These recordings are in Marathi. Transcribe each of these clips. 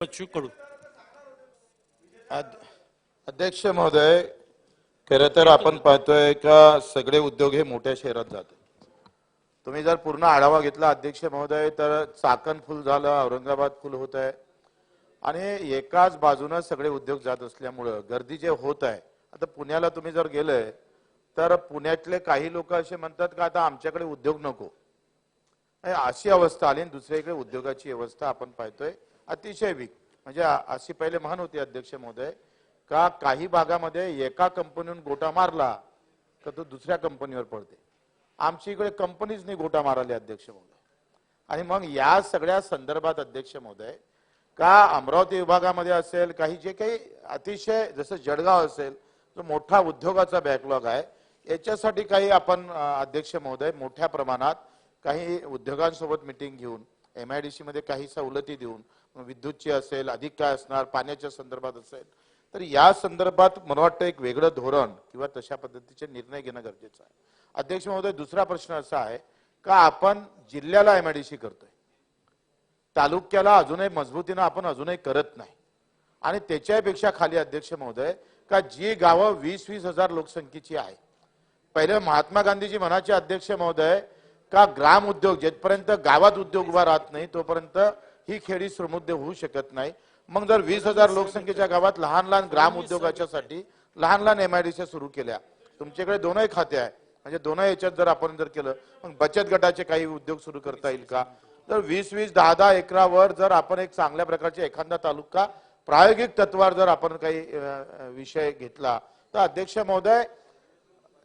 बच्चू कडू अध्यक्ष महोदय खरं तर आपण पाहतोय का सगळे उद्योग हे मोठ्या शहरात जाते तुम्ही जर पूर्ण आढावा घेतला अध्यक्ष महोदय तर चाकण फुल झालं औरंगाबाद फुल होत आहे. आणि एकाच बाजूनं सगळे उद्योग जात असल्यामुळं गर्दी जे होत आहे आता पुण्याला तुम्ही जर गेलंय तर पुण्यातले काही लोक असे म्हणतात का आता आमच्याकडे उद्योग नको. अशी अवस्था आली आणि दुसरीकडे उद्योगाची व्यवस्था आपण पाहतोय. अतिशय वीक. म्हणजे अशी पहिले म्हण होती अध्यक्ष महोदय का काही भागामध्ये एका कंपनीहून गोटा मारला तर तो दुसऱ्या कंपनीवर पडते. आमच्या इकडे कंपनीजनी गोटा मारले अध्यक्ष महोदय. आणि मग या सगळ्या संदर्भात अध्यक्ष महोदय का अमरावती विभागामध्ये असेल काही जे काही अतिशय जसं जळगाव असेल जो मोठा उद्योगाचा बॅकलॉग आहे याच्यासाठी काही आपण अध्यक्ष महोदय मोठ्या प्रमाणात काही उद्योगांसोबत मिटिंग घेऊन एम आय डी सी मध्ये काही सवलती देऊन विद्युतची असेल अधिक काय असणार पाण्याच्या संदर्भात असेल तर या संदर्भात मला वाटतं एक वेगळं धोरण किंवा तशा पद्धतीचे निर्णय घेणं गरजेचं आहे. अध्यक्ष महोदय दुसरा प्रश्न असा आहे का आपण जिल्ह्याला एम आय डी सी करतोय? तालुक्याला अजूनही मजबूतीनं आपण अजूनही करत नाही. आणि त्याच्यापेक्षा खाली अध्यक्ष महोदय का जी गावं वीस वीस हजार लोकसंख्येची आहे. पहिले महात्मा गांधीजी म्हणाचे अध्यक्ष महोदय का ग्राम उद्योग जेथपर्यंत गावात उद्योग उभा राहत नाही तोपर्यंत ही खेडी समृद्ध होऊ शकत नाही. मग जर वीस हजार लोकसंख्येच्या गावात लहान लहान ग्राम उद्योगाच्यासाठी लहान लहान एमआयडीसी सुरू केल्या. तुमच्याकडे दोनही खाते आहे म्हणजे दोनही याच्यात जर आपण जर केलं मग बचत गटाचे काही उद्योग सुरू करता येईल का? तर वीस वीस दहा दहा एकरावर जर आपण एक चांगल्या प्रकारचे एखादा तालुका प्रायोगिक तत्वावर जर आपण काही विषय घेतला तर अध्यक्ष महोदय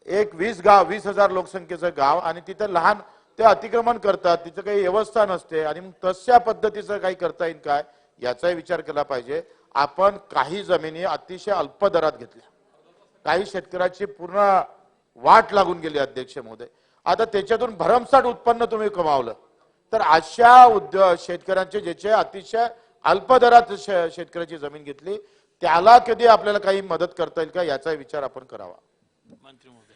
एक वीस गाव वीस हजार लोकसंख्येचं गाव आणि तिथं लहान ते अतिक्रमण करतात तिथं काही व्यवस्था नसते आणि मग तशा पद्धतीचं काही करता येईल काय? याचाही विचार केला पाहिजे. आपण काही जमिनी अतिशय अल्प दरात घेतल्या. काही शेतकऱ्याची पूर्ण वाट लागून गेली अध्यक्ष महोदय. आता त्याच्यातून भरमसाठ उत्पन्न तुम्ही कमावलं. तर अशा उद्योग शेतकऱ्यांचे ज्याचे अतिशय अल्प दरात शे- शेतकऱ्याची जमीन घेतली त्याला कधी आपल्याला काही मदत करता येईल का? याचा विचार आपण करावा. मंत्री महोदय.